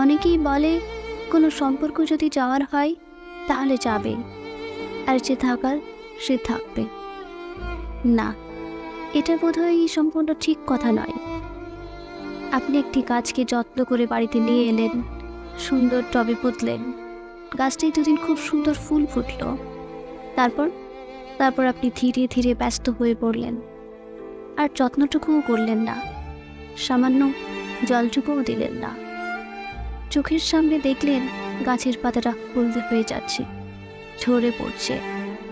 অনেকেই বলে, কোনো সম্পর্ক যদি যাওয়ার হয়, তাহলে যাবে। আর যে থাকার, সে থাকবে। না, এটা বোধহয় সম্পূর্ণ ঠিক কথা নয়। আপনি একটি গাছকে যত্ন করে বাড়িতে নিয়ে এলেন, সুন্দর টবে পুতলেন। গাছটি দুদিন খুব সুন্দর ফুল ফুটলো। তারপর তারপর আপনি ধীরে ধীরে ব্যস্ত হয়ে পড়লেন। আর যত্নটুকুও করলেন না। সামান্য জলটুকুও দিলেন না। চোখের সামনে দেখলেন গাছের পাতাটা হলদে হয়ে যাচ্ছে। ঝরে পড়ছে।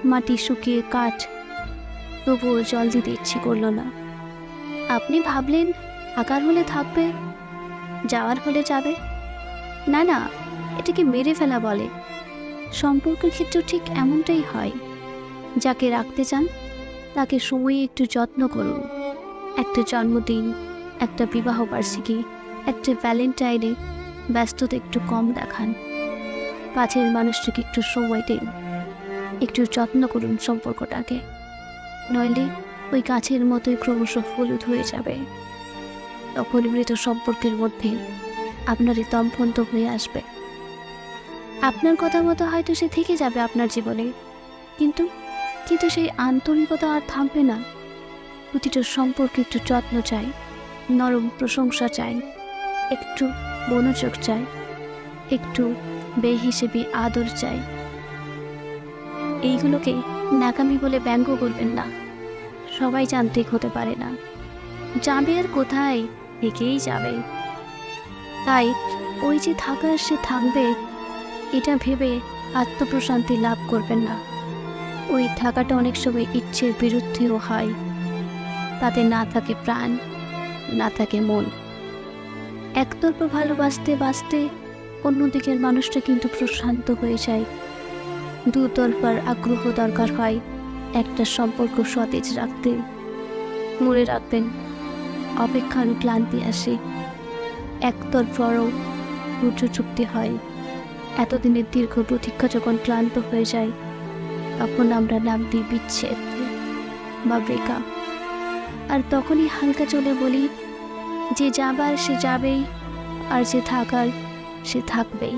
মাটি শুকিয়ে কাঠ। তবুও জল দিতে ইচ্ছে করল না। আপনি ভাবলেন, আকার হলে থাকবে, যাওয়ার হলে যাবে। না না, এটাকে মেরে ফেলা বলে। সম্পর্কের ক্ষেত্রেও ঠিক এমনটাই হয়। যাকে রাখতে চান, তাকে সময়ে একটু যত্ন করুন। একটা জন্মদিন, একটা বিবাহ বার্ষিকী, একটা ভ্যালেন্টাইনে ব্যস্ততা একটু কম দেখান। কাছের মানুষটাকে একটু সময় দিন। একটু যত্ন করুন সম্পর্কটাকে। নইলে ওই গাছের মতোই ক্রমশ হলুদ হয়ে যাবে। তখন মৃত সম্পর্কের মধ্যে আপনারই দমফন্ত হয়ে আসবে। আপনার কথা মতো হয়তো সে থেকে যাবে আপনার জীবনে। কিন্তু কিন্তু সেই আন্তরিকতা আর থামবে না। প্রতিটা সম্পর্কে একটু যত্ন চাই, নরম প্রশংসা চাই, একটু মনোযোগ চাই, একটু বেহিসেবি আদর চাই। এইগুলোকে নাকামি বলে ব্যঙ্গ করবেন না। সবাই যান্ত্রিক হতে পারে না। যাবে আর কোথায়? থেকেই যাবে। তাই ওই যে থাকার সে থাকবে, এটা ভেবে আত্মপ্রশান্তি লাভ করবেন না। ওই থাকাটা অনেক সময় ইচ্ছের বিরুদ্ধেও হয়। তাতে না থাকে প্রাণ, না থাকে মন। একতরফা ভালোবাসতে বাসতে অন্যদিকের মানুষটা কিন্তু প্রশান্ত হয়ে যায়। দুতরফার আগ্রহ দরকার হয় একটা সম্পর্ক সতেজ রাখতে। মনে রাখবেন অপেক্ষার ক্লান্তি আসে। একতরফারও রুদ্র চুক্তি হয়। এতদিনের দীর্ঘ প্রতীক্ষা যখন ক্লান্ত হয়ে যায়, তখন আমরা নাম দিই বিচ্ছেদ বা ব্রেকআপ। আর তখনই হালকা চলে বলি যে যাবার সে যাবেই আর যে থাকার সে থাকবেই।